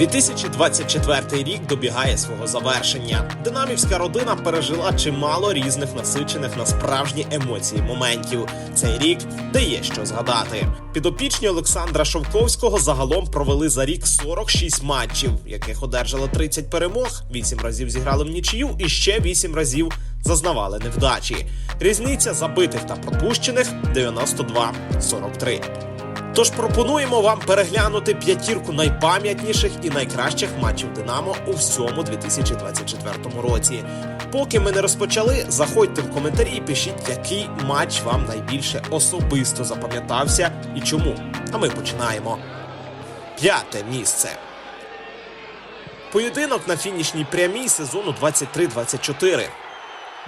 2024 рік добігає свого завершення. Динамівська родина пережила чимало різних насичених на справжні емоції моментів. Цей рік дає що згадати. Підопічні Олександра Шовковського загалом провели за рік 46 матчів, яких одержали 30 перемог, 8 разів зіграли в нічию і ще 8 разів зазнавали невдачі. Різниця забитих та пропущених 92-43. Тож пропонуємо вам переглянути п'ятірку найпам'ятніших і найкращих матчів Динамо у всьому 2024 році. Поки ми не розпочали, заходьте в коментарі і пишіть, який матч вам найбільше особисто запам'ятався і чому. А ми починаємо. П'яте місце. Поєдинок на фінішній прямій сезону 23-24.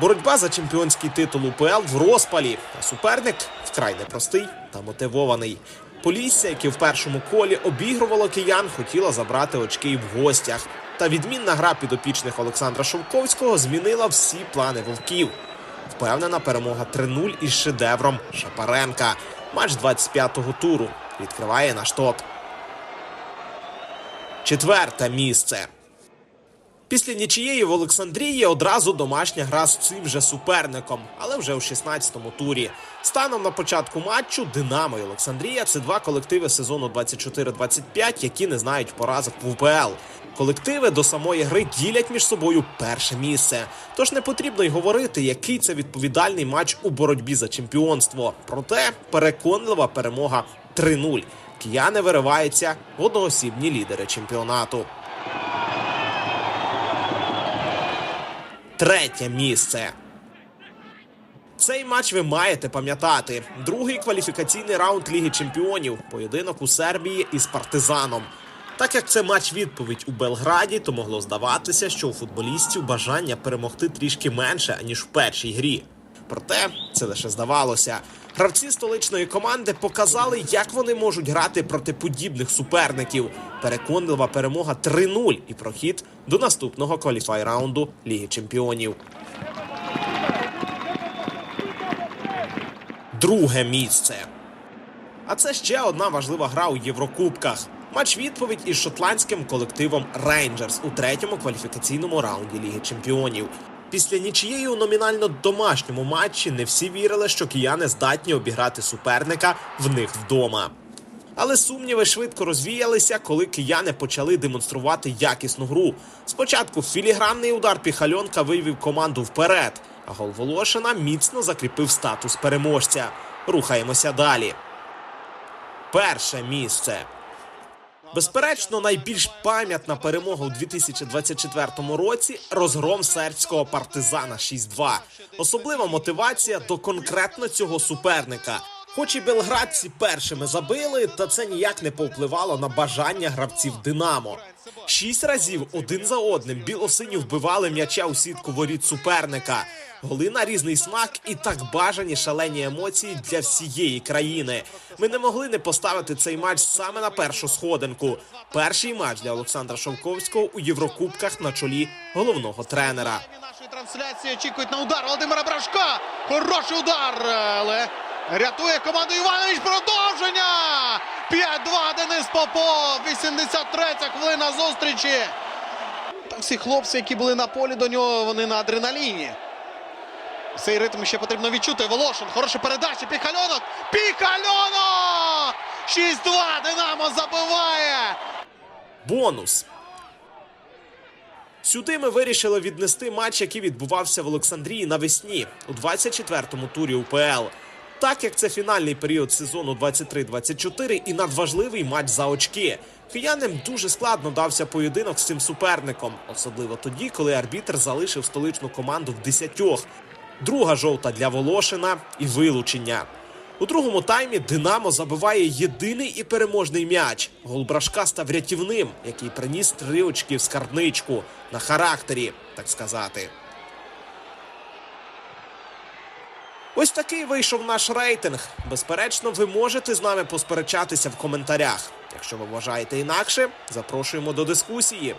Боротьба за чемпіонський титул УПЛ в розпалі, а суперник вкрай непростий та мотивований. Полісся, яке в першому колі обігрувало киян, хотіла забрати очки в гостях. Та відмінна гра підопічних Олександра Шовковського змінила всі плани вовків. Впевнена перемога 3-0 із шедевром Шапаренка. Матч 25-го туру відкриває наш топ. Четверте місце. Після нічиєї в Олександрії одразу домашня гра з цим же суперником, але вже у 16-му турі. Станом на початку матчу Динамо і Олександрія це два колективи сезону 24-25, які не знають поразок в УПЛ. Колективи до самої гри ділять між собою перше місце. Тож не потрібно й говорити, який це відповідальний матч у боротьбі за чемпіонство. Проте переконлива перемога 3-0. Кияни вириваються в одноосібні лідери чемпіонату. Третє місце. Цей матч ви маєте пам'ятати. Другий кваліфікаційний раунд Ліги Чемпіонів. Поєдинок у Сербії із партизаном. Так як це матч відповідь у Белграді, то могло здаватися, що у футболістів бажання перемогти трішки менше, аніж в першій грі. Проте це лише здавалося. Гравці столичної команди показали, як вони можуть грати проти подібних суперників. Переконлива перемога 3-0 і прохід до наступного кваліфай раунду Ліги Чемпіонів. Друге місце. А це ще одна важлива гра у Єврокубках. Матч відповідь із шотландським колективом Рейнджерс у третьому кваліфікаційному раунді Ліги Чемпіонів. Після нічиєї у номінально домашньому матчі не всі вірили, що кияни здатні обіграти суперника в них вдома. Але сумніви швидко розвіялися, коли кияни почали демонструвати якісну гру. Спочатку філігранний удар Піхальонка вивів команду вперед, а гол Волошина міцно закріпив статус переможця. Рухаємося далі. Перше місце. Безперечно, найбільш пам'ятна перемога у 2024 році розгром сербського партизана 6-2. Особлива мотивація до конкретно цього суперника. Хоч і белградці першими забили, та це ніяк не повпливало на бажання гравців Динамо. Шість разів один за одним білосині вбивали м'яча у сітку воріт суперника. Голи на різний смак і так бажані шалені емоції для всієї країни. Ми не могли не поставити цей матч саме на першу сходинку. Перший матч для Олександра Шовковського у Єврокубках на чолі головного тренера. Нашої трансляції очікують на удар Володимира Брашка. Хороший удар, але рятує команду Іванович. Продовження! 5-2 Денис Попов. 83-я хвилина зустрічі. Та всі хлопці, які були на полі до нього, вони на адреналіні. Цей ритм ще потрібно відчути. Волошин. Хороша передача. Піхальонок. Піхальонок! 6-2. Динамо забиває. Бонус. Сюди ми вирішили віднести матч, який відбувався в Олександрії навесні у 24-му турі УПЛ. Так як це фінальний період сезону 23-24 і надважливий матч за очки. Киянам дуже складно дався поєдинок з цим суперником, особливо тоді, коли арбітр залишив столичну команду в десятьох. Друга жовта для Волошина і вилучення. У другому таймі Динамо забиває єдиний і переможний м'яч. Гол Брашка став рятівним, який приніс три очки в скарбничку на характері, так сказати. Ось такий вийшов наш рейтинг. Безперечно, ви можете з нами посперечатися в коментарях. Якщо ви вважаєте інакше, запрошуємо до дискусії.